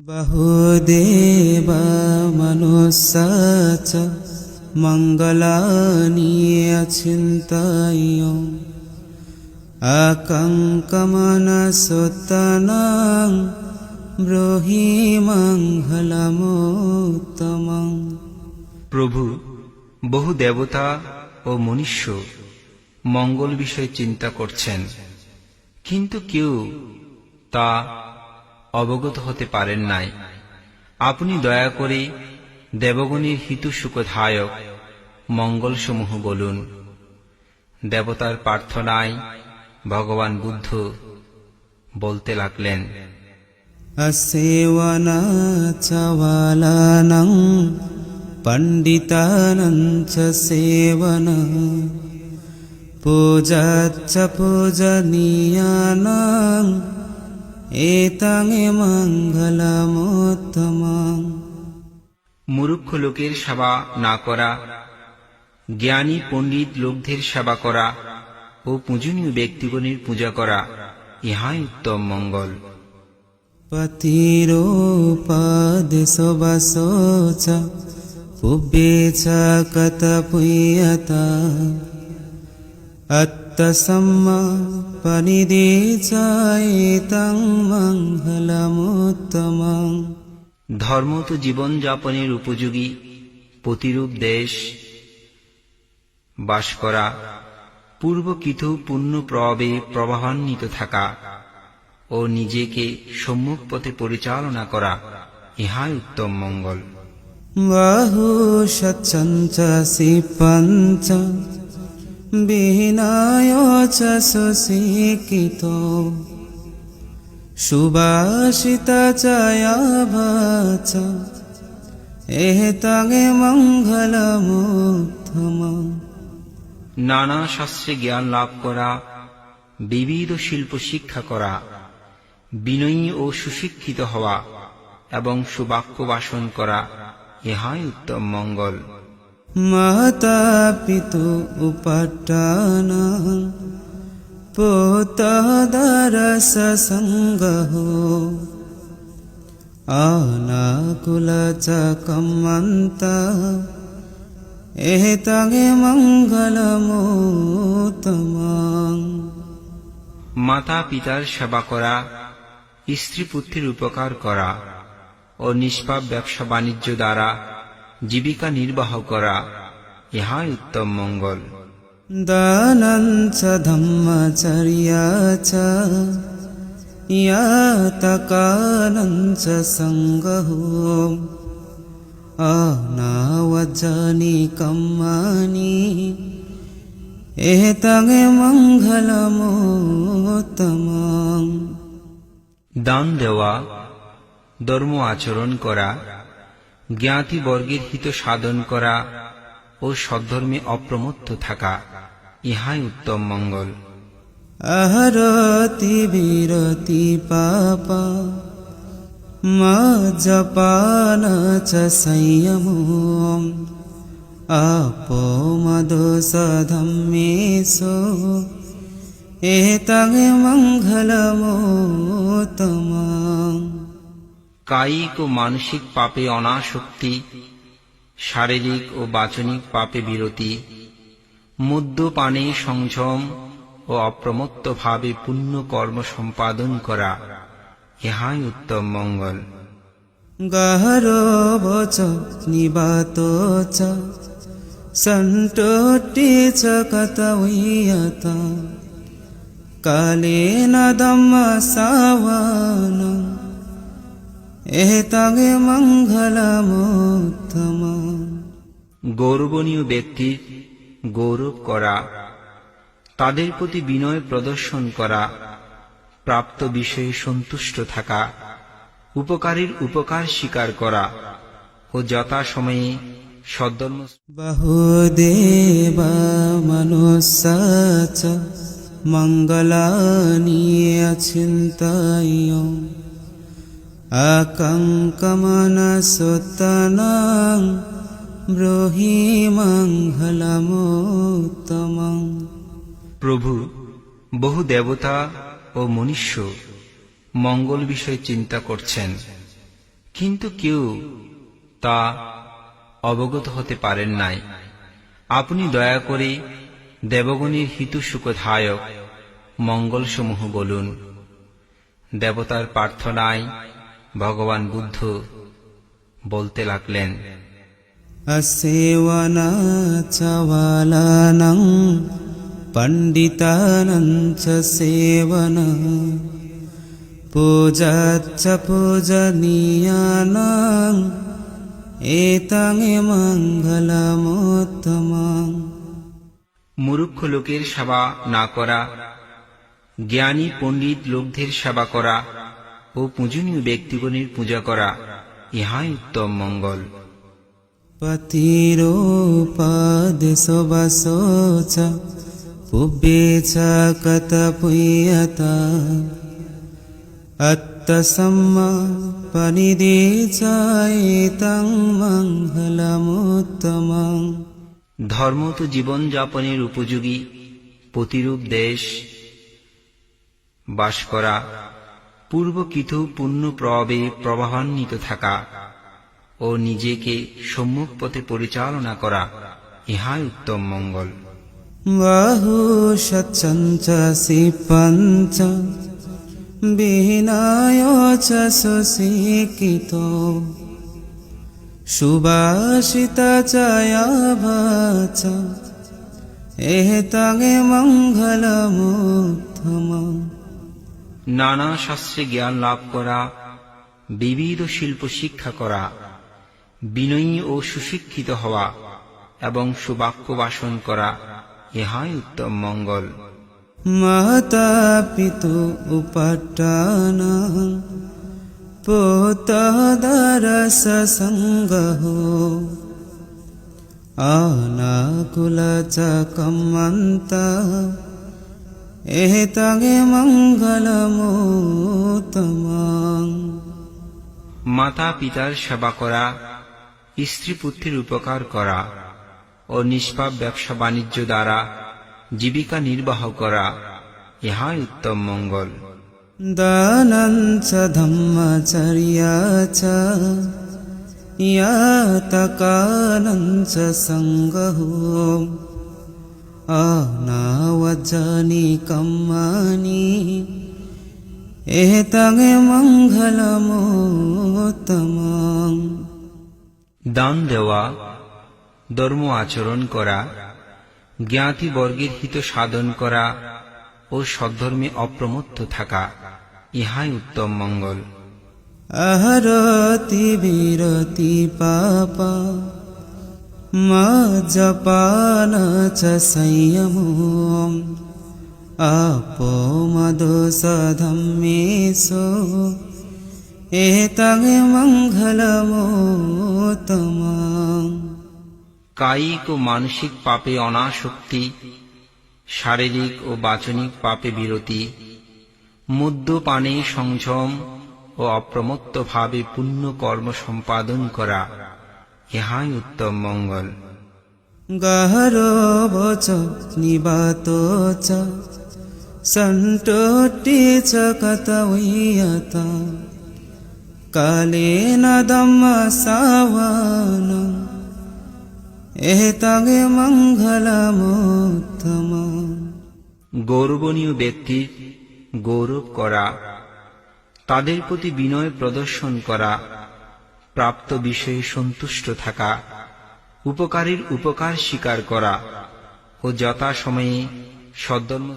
बहुदेवा मनुष्या च मङ्गलानि अचिन्ताय अकङ्कमनसुतनां ब्रूहि मङ्गलमुत्तमम् প্রভু বহু দেবতা ও মনুষ্য মঙ্গল বিষয়ে চিন্তা করছেন কিন্তু কেউ তা অবগত হতে পারেন নাই আপনি দয়া করে দেবগণের হিত সুখধায়ক মঙ্গলসমূহ বলুন দেবতার প্রার্থনায় ভগবান বুদ্ধ বলতে লাগলেন असेवनाचवालानं पण्डितानं च सेवन पूजाच्च पूजनीयानाम् এতাং মুরুক্ষ লোকের সেবা না করা জ্ঞানী পণ্ডিত লোকদের সেবা করা ও পূজনীয় ব্যক্তিগণের পূজা করা ইহাই উত্তম মঙ্গল। পতিরোপাদ কত পুয়তা আত্মসম্মা പനിതേ চাইতাং মঙ্গলমোত্তমং ধর্ম তো জীবনযাপনের উপযোগী প্রতিরূপ দেশ বাস করা পূর্বকৃত পূর্ণ প্রবে প্রবাহান্বিত থাকা ও নিজেকে সম্মুখ পথে পরিচালনা করা ইহাই উত্তম মঙ্গল বাহু সচ্ছঞ্চ পঞ্চ বিনায় চসিকিত সুবাসিতা চায়া বাচা এহতাঙে নানা শাস্ত্রে জ্ঞান লাভ করা, বিবিধ শিল্প শিক্ষা করা, বিনয়ী ও সুশিক্ষিত হওয়া এবং সুবাক্য বাসন করা, ইহাই উত্তম মঙ্গল। माता पितु उपट्टाना पोतदरससङ्गहो अनाकुल च कमन्ता एतगे मङ्गलमुत्तमम् মাতা পিতার সেবা করা স্ত্রী পুত্রের উপকার করা ও নিষ্পাপ ব্যবসা বাণিজ্য দ্বারা জীবিকা নির্বাহ করা ইহাই উত্তম মঙ্গল। দানাঞ্চ ধম্মচর্যাচ দান দেওয়া ধর্ম আচরণ করা জ্ঞাতিবর্গের হিত সাধন করা ও সদ্ধর্মে অপ্রমত্ত থাকা, ইহাই উত্তম মঙ্গল। আহরতি বিরতি পাপা, মা জপান সংযম আপো মদোষ ধম্মেশো মঙ্গলমোতম। কায়িক ও মানসিক পাপে অনাসক্তি, শারীরিক ও বাচনিক পাপে বিরতি, মদ্যপানে সংযম ও অপ্রমত্তভাবে পুণ্য কর্ম সম্পাদন করা, ইহাই উত্তম মঙ্গল। গাহর বচ নিবাত চ সন্টোটি কালে নদম সাবান এহতাগে মঙ্গলামোত্তম। গৌরবনীয় ব্যক্তির গৌরব করা তাদের প্রতি বিনয় প্রদর্শন করা প্রাপ্ত বিষয়ে সন্তুষ্ট থাকা উপকারীর উপকার স্বীকার করা ও যথাসময়ে সদ্ধর্ম বাহুদেবা নিয়ে আছেন অচিন্তায় अकङ्कमनसुतनां ब्रूहि मङ्गलमुत्तमम् প্রভু বহু দেবতা ও মনুষ্য মঙ্গল বিষয়ে চিন্তা করছেন কিন্তু কেউ তা অবগত হতে পারেন নাই আপনি দয়া করে দেবগণের হিত সুখধায়ক মঙ্গলসমূহ বলুন দেবতার প্রার্থনায় ভগবান বুদ্ধ বলতে লাগলেন সেবনাচওয়ালানং পণ্ডিতানঞ্চ সেবন। পূজাচ্চ পূজনীয়ানং এতং মঙ্গলমোত্তমং। মুরুক্ষ লোকের সেবা না করা জ্ঞানী পণ্ডিত লোকদের সেবা করা ও পূজনীয় ব্যক্তিগণের পূজা করা ইহাই উত্তম মঙ্গল। পতিরো ধর্ম তো জীবনযাপনের উপযোগী প্রতিরূপ দেশ বাস করা পূর্বকৃত পুণ্যপ্রবে প্রবাহান্বিত থাকা ও নিজেকে সম্মুখ পথে পরিচালনা করা, ইহাই উত্তম মঙ্গল। বাহু সচ্ছঞ্চি পঞ্চ বিনায় চশিকিত এ তঙ্গে মঙ্গলমুত্তম নানা শাস্ত্রে জ্ঞান লাভ করা, বিবিধ শিল্প শিক্ষা করা, বিনয়ী ও সুশিক্ষিত হওয়া এবং সুবাক্য বাসন করা, ইহাই উত্তম মঙ্গল। মাতা পিত উপাটান কুলা আনাকুলচকমন্তা এহে তাগে মঙ্গল মাতা পিতার সেবা করা স্ত্রী পুত্রীর উপকার করা ও নিষ্পাপ ব্যবসা বাণিজ্য দ্বারা জীবিকা নির্বাহ করা ইহাই উত্তম মঙ্গল। দানন্দ চ ধম্মচর্যা চ আজানি জানি কম্মানি এতাঙে মঙ্গলমোত্তমং দান দেওয়া ধর্ম আচরণ করা জ্ঞাতিবর্গের হিত সাধন করা ও সদ্ধর্মে অপ্রমত্ত থাকা ইহাই উত্তম মঙ্গল আহারতি বিরতি পাপা मा जपान च संयमो आपोमदोषधम्मेषु एतगे मङ्गलमुत्तमम् কায়িক ও মানসিক পাপে অনাসক্তি শারীরিক ও বাচনিক পাপে বিরতি মদ্যপানে সংযম ও অপ্রমত্ত ভাবে পুণ্য কর্ম সম্পাদন করা ইহাই উত্তম মঙ্গল। গহর বচ নিবাত চ সন্টোটি চ কত কালে নদম দম্ম সাবনম এহতাগে মঙ্গলমোত্তম। গৌরবনীয় ব্যক্তির গৌরব করা তাদের প্রতি বিনয় প্রদর্শন করা প্রাপ্ত বিষয়ে সন্তুষ্ট থাকা উপকারীর উপকার স্বীকার করা ও যথাসময়ে সদ্ধর্ম